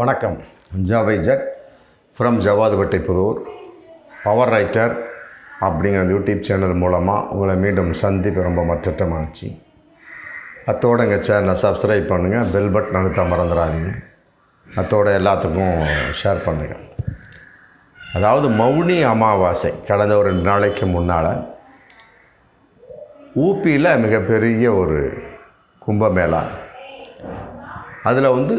வணக்கம். ஜாவை Z from Javadhupattai Puthur. Power writer அப்படிங்கிற யூடியூப் சேனல் மூலமாக உங்களை மீண்டும் சந்திப்பு ரொம்ப மற்றற்ற மகிழ்ச்சி அத்தோட எங்கள் சேனலை சப்ஸ்கிரைப் பண்ணுங்கள் பெல் பட்டன் அழுத்த மறந்துடாதீங்க. அத்தோட எல்லாத்துக்கும் ஷேர் பண்ணுங்கள் அதாவது மௌனி அமாவாசை கடந்த ஒரு ரெண்டு நாளைக்கு முன்னால் ஊப்பியில் மிகப்பெரிய ஒரு கும்பமேளா. அதில் வந்து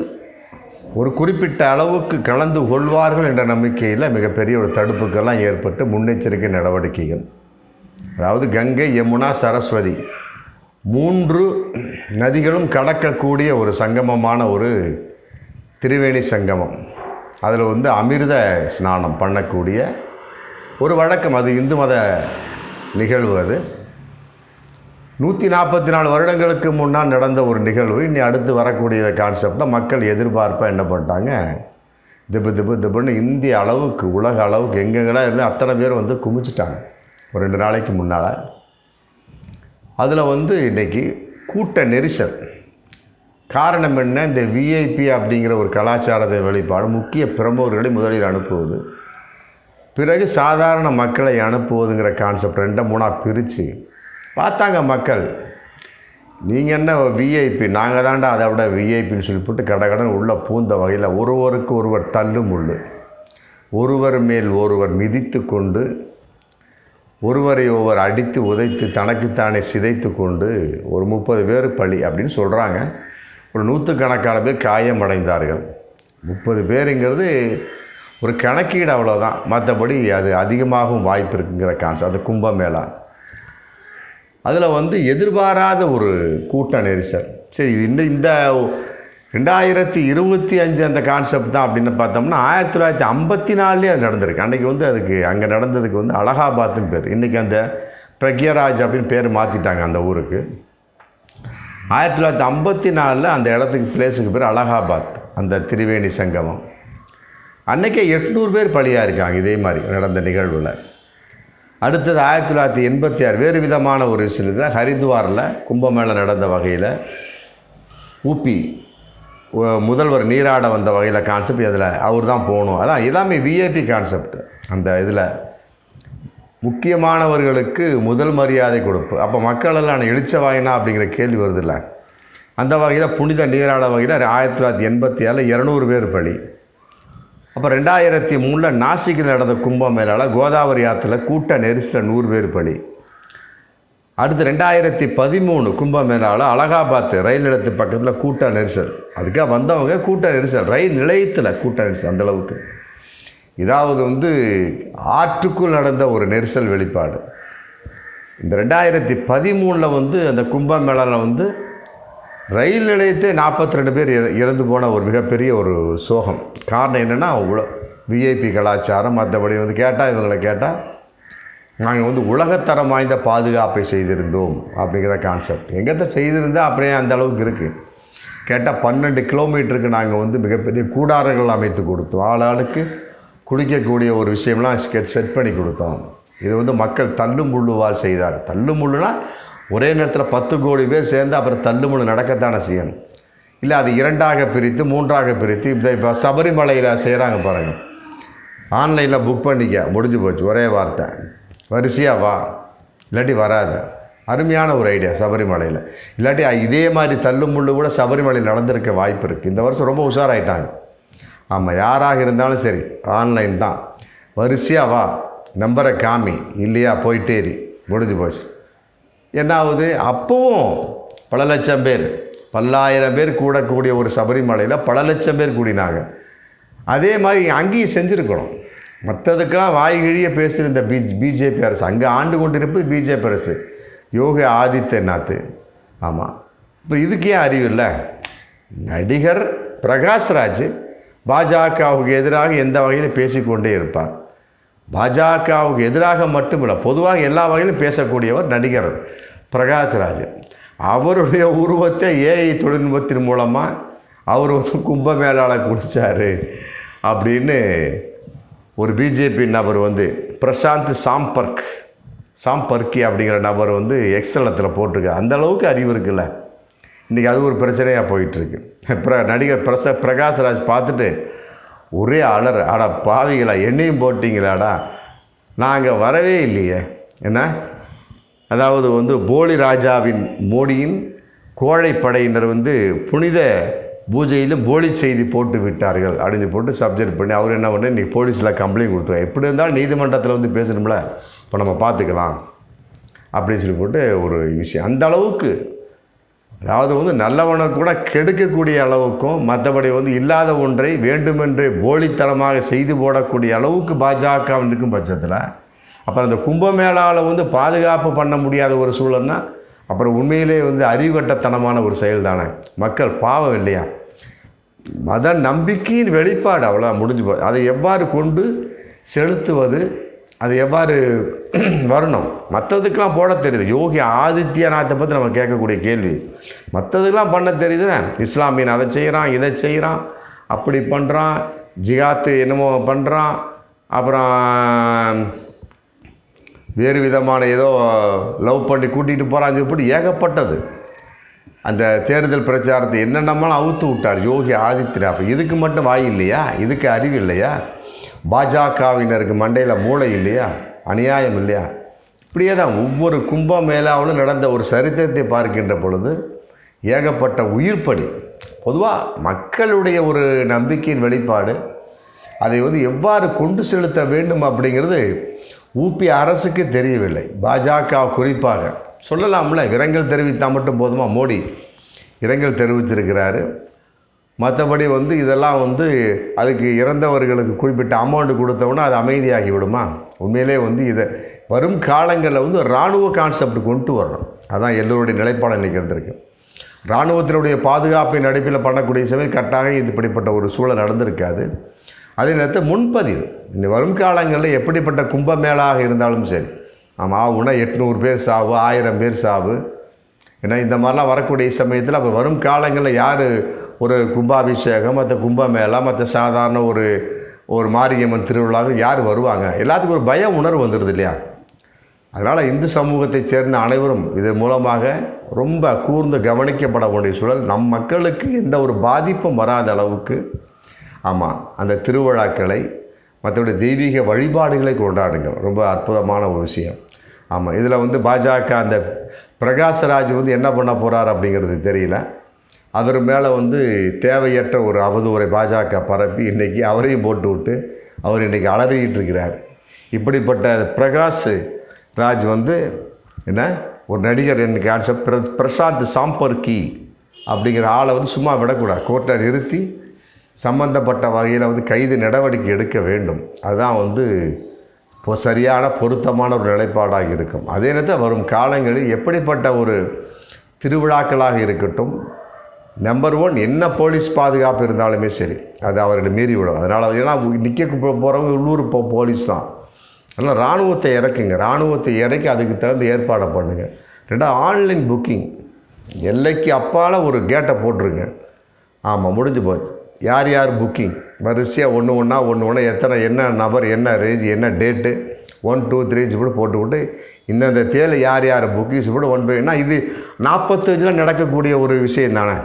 ஒரு குறிப்பிட்ட அளவுக்கு கலந்து கொள்வார்கள் என்ற நம்பிக்கையில் மிகப்பெரிய ஒரு தடுப்புக்கெல்லாம் ஏற்பட்டு முன்னெச்சரிக்கை நடவடிக்கைகள். அதாவது கங்கை யமுனா சரஸ்வதி மூன்று நதிகளும் கடக்கக்கூடிய ஒரு சங்கமமான ஒரு திரிவேணி சங்கமம். அதில் வந்து அமிர்த ஸ்நானம் பண்ணக்கூடிய ஒரு வழக்கம். அது இந்து மத நிகழ்வு அது. நூற்றி நாற்பத்தி நாலு வருடங்களுக்கு முன்னால் நடந்த ஒரு நிகழ்வு. இனி அடுத்து வரக்கூடிய கான்செப்டில் மக்கள் எதிர்பார்ப்பாக என்ன பண்ணிட்டாங்க? திப்பு திப்பு திப்புன்னு இந்திய அளவுக்கு உலக அளவுக்கு எங்கெங்கெல்லாம் இருந்து அத்தனை பேர் வந்து குமிச்சிட்டாங்க. ஒரு ரெண்டு நாளைக்கு முன்னால். அதில் வந்து இன்றைக்கி கூட்ட நெரிசல். காரணம் என்ன? இந்த விஐபி அப்படிங்கிற ஒரு கலாச்சாரத்தை வெளிப்பாடு முக்கிய பிரமுகர்களை முதலில் அனுப்புவது. பிறகு சாதாரண மக்களை அனுப்புவதுங்கிற கான்செப்ட் ரெண்டை மூணாக பிரித்து பார்த்தாங்க மக்கள். நீங்கள் என்ன விஐபி நாங்கள் தாண்டா அதை விட விஐபின்னு சொல்லி போட்டு கடை கடன் உள்ளே பூந்த வகையில் ஒருவருக்கு ஒருவர் தள்ளும் முள்ளு ஒருவர் மேல் ஒருவர் மிதித்து கொண்டு ஒருவரை ஒருவர் அடித்து உதைத்து தனக்குத்தானே சிதைத்து கொண்டு ஒரு முப்பது பேர் பழி அப்படின்னு சொல்கிறாங்க ஒரு நூற்றுக்கணக்கான பேர் காயமடைந்தார்கள். முப்பது பேருங்கிறது ஒரு கணக்கீடு அவ்வளோதான் மற்றபடி அது அதிகமாகவும் வாய்ப்பு இருக்குங்கிற கான்செப்ட் அது கும்பமேளா. அதில் வந்து எதிர்பாராத ஒரு கூட்ட நெரிசல். சரி இது இந்த இந்த ரெண்டாயிரத்தி இருபத்தி அஞ்சு அந்த கான்செப்ட் தான் அப்படின்னு பார்த்தோம்னா ஆயிரத்தி தொள்ளாயிரத்தி ஐம்பத்தி நாலுலேயே அது நடந்திருக்கு. அன்றைக்கி வந்து அதுக்கு அங்கே நடந்ததுக்கு வந்து அலகாபாத்னு பேர். இன்றைக்கி அந்த பிரக்யராஜ் அப்படின்னு பேர் மாற்றிட்டாங்க அந்த ஊருக்கு. ஆயிரத்தி தொள்ளாயிரத்தி ஐம்பத்தி நாலில் அந்த இடத்துக்கு பிளேஸுக்கு பேர் அலகாபாத் அந்த திரிவேணி சங்கமம். அன்றைக்கே எட்நூறு பேர் பலியாக இருக்காங்க இதே மாதிரி நடந்த நிகழ்வில். அடுத்தது ஆயிரத்தி தொள்ளாயிரத்தி எண்பத்தி ஆறு வேறு விதமான ஒரு விஷயத்தில் ஹரித்வாரில் கும்பமேளா நடந்த வகையில் உபி முதல்வர் நீராட வந்த வகையில் கான்செப்ட் அதில் அவர் தான் போகணும். அதான் எல்லாமே விஐபி கான்செப்ட் அந்த இதில் முக்கியமானவர்களுக்கு முதல் மரியாதை கொடுப்பு. அப்போ மக்களெல்லாம் நான் எழுச்ச வாயினா அப்படிங்கிற கேள்வி வருதில்ல. அந்த வகையில் புனித நீராட வகையில் ஆயிரத்தி தொள்ளாயிரத்தி எண்பத்தி ஏழில் இரநூறு பேர் பலி. அப்போ ரெண்டாயிரத்தி மூணில் நாசிக்கில் நடந்த கும்பமேளால் கோதாவரி ஆற்றுல கூட்ட நெரிசலில் நூறு பேர் பலி. அடுத்து ரெண்டாயிரத்தி பதிமூணு கும்பமேளாவில் அலகாபாத் ரயில் நிலையத்து பக்கத்தில் கூட்ட நெரிசல். அதுக்காக வந்தவங்க கூட்ட நெரிசல் ரயில் நிலையத்தில் கூட்ட நெரிசல் அந்தளவுக்கு இதாவது வந்து ஆற்றுக்குள் நடந்த ஒரு நெரிசல் வெளிப்பாடு. இந்த ரெண்டாயிரத்தி பதிமூணில் வந்து அந்த கும்பமேளாவில் வந்து ரயில் நிலையத்தை நாற்பத்தி ரெண்டு பேர் இற- இறந்து போன ஒரு மிகப்பெரிய ஒரு சோகம். காரணம் என்னென்னா உல விஐபி கலாச்சாரம் மற்றபடி வந்து கேட்டால் இவங்களை கேட்டால் நாங்கள் வந்து உலகத்தரம் வாய்ந்த பாதுகாப்பை செய்திருந்தோம் அப்படிங்கிற கான்செப்ட் எங்கத்த செய்திருந்தால் அப்படியே அந்த அளவுக்கு இருக்குது கேட்டால் பன்னெண்டு கிலோமீட்டருக்கு நாங்கள் வந்து மிகப்பெரிய கூடாரங்கள் அமைத்து கொடுத்தோம். ஆளாளுக்கு குளிக்கக்கூடிய ஒரு விஷயம்லாம் ஸ்கெட் செட் பண்ணி கொடுத்தோம். இது வந்து மக்கள் தள்ளு முள்ளுவால் செய்தார். தள்ளு முள்ளுனால் ஒரே நேரத்தில் பத்து கோடி பேர் சேர்ந்து அப்புறம் தள்ளுமுழு நடக்கத்தான நடக்கத்தானே செய்யணும் இல்லை அது இரண்டாக பிரித்து மூன்றாக பிரித்து இப்போ இப்போ சபரிமலையில் செய்கிறாங்க பாருங்கள் ஆன்லைனில் புக் பண்ணிக்க முடிஞ்சு போச்சு ஒரே வார்த்தை. வரிசையாக வா. இல்லாட்டி வராத. அருமையான ஒரு ஐடியா சபரிமலையில். இல்லாட்டி இதே மாதிரி தள்ளு முள்ளு கூட சபரிமலையில் நடந்திருக்க வாய்ப்பு இருக்குது இந்த வருஷம் ரொம்ப உஷாராயிட்டாங்க. ஆமாம் யாராக இருந்தாலும் சரி ஆன்லைன் தான். வரிசையாக வா. நம்பரை காமி. இல்லையா போயிட்டேரி. முடிஞ்சு போச்சு. என்ன ஆகுது அப்போவும் பல லட்சம் பேர் பல்லாயிரம் பேர் கூடக்கூடிய ஒரு சபரிமலையில் பல லட்சம் பேர் கூடினாங்க. அதே மாதிரி அங்கேயும் செஞ்சுருக்கணும். மற்றதுக்கெல்லாம் வாய்கிழிய பேசுகிற பி பிஜேபி அரசு அங்கே ஆண்டு கொண்டிருப்பது பிஜேபி அரசு. யோகி ஆதித்யநாத். ஆமாம் இப்போ இதுக்கு ஏன் அறிவு இல்லை? நடிகர் பிரகாஷ்ராஜ் பாஜகவுக்கு எதிராக எந்த வகையிலும் பேசிக்கொண்டே இருப்பார். பாஜகவுக்கு எதிராக மட்டுமில்லை பொதுவாக எல்லா வகையிலும் பேசக்கூடியவர் நடிகர் பிரகாஷ்ராஜ். அவருடைய உருவத்தை ஏஐ தொழில்நுட்பத்தின் மூலமாக அவர் வந்து கும்பமேளால குடித்தார் அப்படின்னு ஒரு பிஜேபி நபர் வந்து பிரசாந்த் சாம்பர்க் சாம்பர்க்கி அப்படிங்கிற நபர் வந்து எக்ஸலத்தில் போட்டிருக்கு அந்த அளவுக்கு அறிவு இருக்குல்ல. இன்றைக்கி அது ஒரு பிரச்சனையாக போயிட்டுருக்கு பிர நடிகர் பிரச பிரகாஷ்ராஜ் பார்த்துட்டு ஒரே அலர் அடா பாவிகளா என்னையும் போட்டிங்களாடா? நாங்கள் வரவே இல்லையே. என்ன? அதாவது வந்து போலி ராஜாவின் மோடியின் கோழைப்படையினர் வந்து புனித பூஜையிலும் போலி செய்தி போட்டு விட்டார்கள் அப்படின்னு போட்டு சப்ஜெக்ட் பண்ணி அவர் என்ன பண்ண இன்றைக்கி போலீஸில் கம்ப்ளைண்ட் கொடுத்துருவாங்க எப்படி இருந்தாலும் நீதிமன்றத்தில் வந்து பேசணும்ல. இப்போ நம்ம பார்த்துக்கலாம் அப்படின்னு சொல்லி போட்டு ஒரு விஷயம். அந்த அளவுக்கு அதாவது வந்து நல்லவனை கூட கெடுக்கக்கூடிய அளவுக்கும் மற்றபடி வந்து இல்லாத ஒன்றை வேண்டுமென்றே போலித்தனமாக செய்து போடக்கூடிய அளவுக்கு பாஜக இருக்கும் பட்சத்தில் அப்புறம் அந்த கும்பமேளாவில் வந்து பாதுகாப்பு பண்ண முடியாத ஒரு சூழல்னா அப்புறம் உண்மையிலே வந்து அறிவுகட்டத்தனமான ஒரு செயல் தானே மக்கள் பாவம் இல்லையா? மத நம்பிக்கையின் வெளிப்பாடு அவ்வளோ முடிஞ்சு போ அதை எவ்வாறு கொண்டு செலுத்துவது அது எவ்வாறு வரணும்? மற்றதுக்கெலாம் போட தெரியுது. யோகி ஆதித்யநாத்தை பற்றி நம்ம கேட்கக்கூடிய கேள்வி. மற்றதுக்கெலாம் பண்ண தெரியுது. இஸ்லாமியன் அதை செய்கிறான் இதை செய்கிறான் அப்படி பண்ணுறான் ஜிகாத்து என்னமோ பண்ணுறான் அப்புறம் வேறு விதமான ஏதோ லவ் பண்ணி கூட்டிகிட்டு போகிறான்னு இப்படி ஏகப்பட்டது. அந்த தேர்தல் பிரச்சாரத்தை என்னென்னமாலும் அவுத்து விட்டார் யோகி ஆதித்யநாத். அப்போ இதுக்கு மட்டும் வாய் இல்லையா? இதுக்கு அறிவு இல்லையா? பாஜகவினருக்கு மண்டையில் மூளை இல்லையா? அநியாயம் இல்லையா? இப்படியே தான் ஒவ்வொரு கும்ப மேலாவிலும் நடந்த ஒரு சரித்திரத்தை பார்க்கின்ற பொழுது ஏகப்பட்ட உயிர்ப்படி பொதுவாக மக்களுடைய ஒரு நம்பிக்கையின் வெளிப்பாடு அதை வந்து எவ்வாறு கொண்டு செலுத்த வேண்டும் அப்படிங்கிறது ஊபி அரசுக்கு தெரியவில்லை. பாஜக குறிப்பாக சொல்லலாம்ல இரங்கல் தெரிவித்தால் மட்டும் போதுமா மோடி? இரங்கல் தெரிவிச்சிருக்கிறாரு மற்றபடி வந்து இதெல்லாம் வந்து அதுக்கு இறந்தவர்களுக்கு குறிப்பிட்ட அமௌண்ட் கொடுத்தோன்னா அது அமைதியாகி விடுமா உண்மையிலே வந்து இதை வரும் காலங்களில் வந்து இராணுவ கான்செப்ட் கொண்டு வரணும் அதான் எல்லோருடைய நிலைப்பாடு இன்றைக்கி இருந்திருக்கு. இராணுவத்தினுடைய பாதுகாப்பின் அடிப்பில் பண்ணக்கூடிய சமயம் கரெக்டாக இது இப்படிப்பட்ட ஒரு சூழல் நடந்திருக்காது. அதே நேரத்தில் முன்பதிவு. இந்த வரும் காலங்களில் எப்படிப்பட்ட கும்பமேளாக இருந்தாலும் சரி. ஆமாம் ஆகுனா எட்நூறு பேர் சாவு ஆயிரம் பேர் சாவு. ஏன்னா இந்த மாதிரிலாம் வரக்கூடிய சமயத்தில் அப்போ வரும் காலங்களில் யார் ஒரு கும்பாபிஷேகம் மற்ற கும்பமேளா மற்ற சாதாரண ஒரு ஒரு மாரியம்மன் திருவிழாவில் யார் வருவாங்க? எல்லாத்துக்கும் ஒரு பய உணர்வு வந்துடுது இல்லையா? அதனால் இந்து சமூகத்தைச் சேர்ந்த அனைவரும் இதன் மூலமாக ரொம்ப கூர்ந்து கவனிக்கப்பட வேண்டிய சூழல். நம் மக்களுக்கு எந்த ஒரு பாதிப்பும் வராத அளவுக்கு ஆமாம் அந்த திருவிழாக்களை மற்றபடி தெய்வீக வழிபாடுகளை கொண்டாடுங்கள். ரொம்ப அற்புதமான ஒரு விஷயம். ஆமாம் இதில் வந்து பாஜக அந்த பிரகாஷ்ராஜ் வந்து என்ன பண்ண போகிறார் அப்படிங்கிறது தெரியல. அவர் மேலே வந்து தேவையற்ற ஒரு அவதூறை பாஜக பரப்பி இன்றைக்கி அவரையும் போட்டு விட்டு அவர் இன்றைக்கி அலறிக்கிட்டு இருக்கிறார். இப்படிப்பட்ட பிரகாஷ் ராஜ் வந்து என்ன? ஒரு நடிகர் எனக்கு கான்செப்ட் பிர பிரசாந்த் சாம்பர்கி அப்படிங்கிற ஆளை வந்து சும்மா விடக்கூடாது. கோர்ட்டை நிறுத்தி சம்பந்தப்பட்ட வகையில் வந்து கைது நடவடிக்கை எடுக்க வேண்டும். அதுதான் வந்து இப்போ சரியான பொருத்தமான ஒரு நிலைப்பாடாக இருக்கும். அதே நேரத்தில் வரும் காலங்களில் எப்படிப்பட்ட ஒரு திருவிழாக்களாக இருக்கட்டும் நம்பர் ஒன் என்ன போலீஸ் பாதுகாப்பு இருந்தாலுமே சரி அது அவர்களை மீறி விடும். அதனால் ஏன்னா நிற்க போகிறவங்க உள்ளூர் இப்போ போலீஸ் தான். அதனால் இராணுவத்தை இறக்குங்க. இராணுவத்தை இறக்கி அதுக்கு தகுந்த ஏற்பாடை பண்ணுங்கள் ரெண்டாவது ஆன்லைன் புக்கிங். எல்லைக்கு அப்பால் ஒரு கேட்டை போட்டுருங்க. ஆமாம் முடிஞ்சு போச்சு. யார் யார் புக்கிங்? வரிசையாக ஒன்று ஒன்றா ஒன்று ஒன்றா எத்தனை என்ன நபர் என்ன ரேஞ்ச் என்ன டேட்டு ஒன் டூ த்ரீன்னு கூட போட்டு இந்தந்த தேதியில் யார் யார் புக்கிங்ஸ் கூட ஒன் பை ஏன்னா இது நாற்பத்தஞ்சில் நடக்கக்கூடிய ஒரு விஷயம் தானே.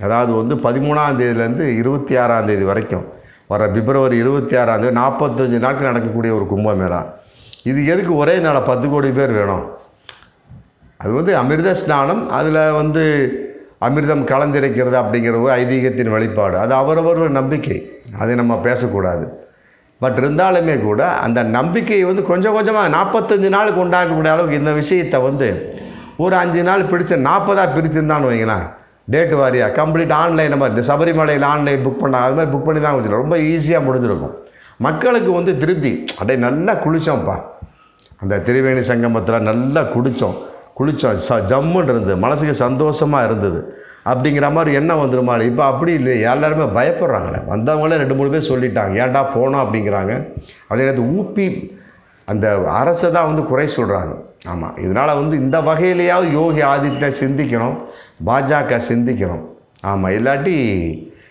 அதாவது வந்து பதிமூணாம் தேதியிலேருந்து இருபத்தி ஆறாம் தேதி வரைக்கும் வர பிப்ரவரி இருபத்தி ஆறாம் தேதி நாற்பத்தஞ்சு நாட்கள் நடக்கக்கூடிய ஒரு கும்பமேளா. இது எதுக்கு ஒரே நாள் பத்து கோடி பேர் வேணும்? அது வந்து அமிர்த ஸ்நானம் அதில் வந்து அமிர்தம் கலந்திருக்கிறது அப்படிங்கிற ஒரு ஐதீகத்தின் வெளிப்பாடு. அது அவரவர் நம்பிக்கை. அதை நம்ம பேசக்கூடாது. பட் இருந்தாலுமே கூட அந்த நம்பிக்கையை வந்து கொஞ்சம் கொஞ்சமாக நாற்பத்தஞ்சு நாளுக்கு உண்டாக்கக்கூடிய அளவுக்கு இந்த விஷயத்தை வந்து ஒரு அஞ்சு நாள் பிடிச்ச நாற்பதாக பிரிச்சுருந்தான்னு வைங்களேன். டேட் வாரியாக கம்ப்ளீட் ஆன்லைன் மாதிரி இந்த சபரிமலையில் ஆன்லைன் புக் பண்ணால் அது மாதிரி புக் பண்ணி தான் வச்சுருக்கோம். ரொம்ப ஈஸியாக முடிஞ்சிருக்கும். மக்களுக்கு வந்து திருப்தி. அப்படியே நல்லா குளித்தோம்ப்பா அந்த திரிவேணி சங்கமத்தில் நல்லா குடித்தோம் குளித்தோம் ச ஜம்முன்னு இருந்தது. மனசுக்கு சந்தோஷமாக இருந்தது. அப்படிங்கிற மாதிரி என்ன வந்துருமா? இப்போ அப்படி இல்லை எல்லாருமே பயப்படுறாங்களே. வந்தவங்களே ரெண்டு மூணு பேர் சொல்லிட்டாங்க. ஏன்டா போனோம் அப்படிங்கிறாங்க. அதே நேரத்தில் ஊப்பி அந்த அரசை தான் வந்து குறை சொல்கிறாங்க ஆமாம் இதனால் வந்து இந்த வகையிலேயாவது யோகி ஆதித்யா சிந்திக்கணும் பாஜக சிந்திக்கணும். ஆமாம் இல்லாட்டி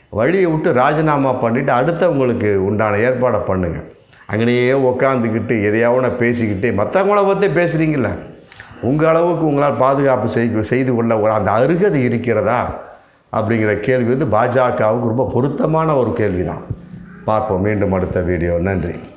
வழியை விட்டு ராஜினாமா பண்ணிவிட்டு அடுத்தவங்களுக்கு உண்டான ஏற்பாடை பண்ணுங்கள் அங்கேயே உக்காந்துக்கிட்டு எதையாவது பேசிக்கிட்டு மற்றவங்கள பற்றி பேசுகிறீங்கள உங்கள் அளவுக்கு உங்களால் பாதுகாப்பு செய்து செய்து கொள்ள ஒரு அந்த அருகதை இருக்கிறதா? அப்படிங்கிற கேள்வி வந்து பாஜகவுக்கு ரொம்ப பொருத்தமான ஒரு கேள்வி தான் பார்ப்போம் மீண்டும் அடுத்த வீடியோ. நன்றி.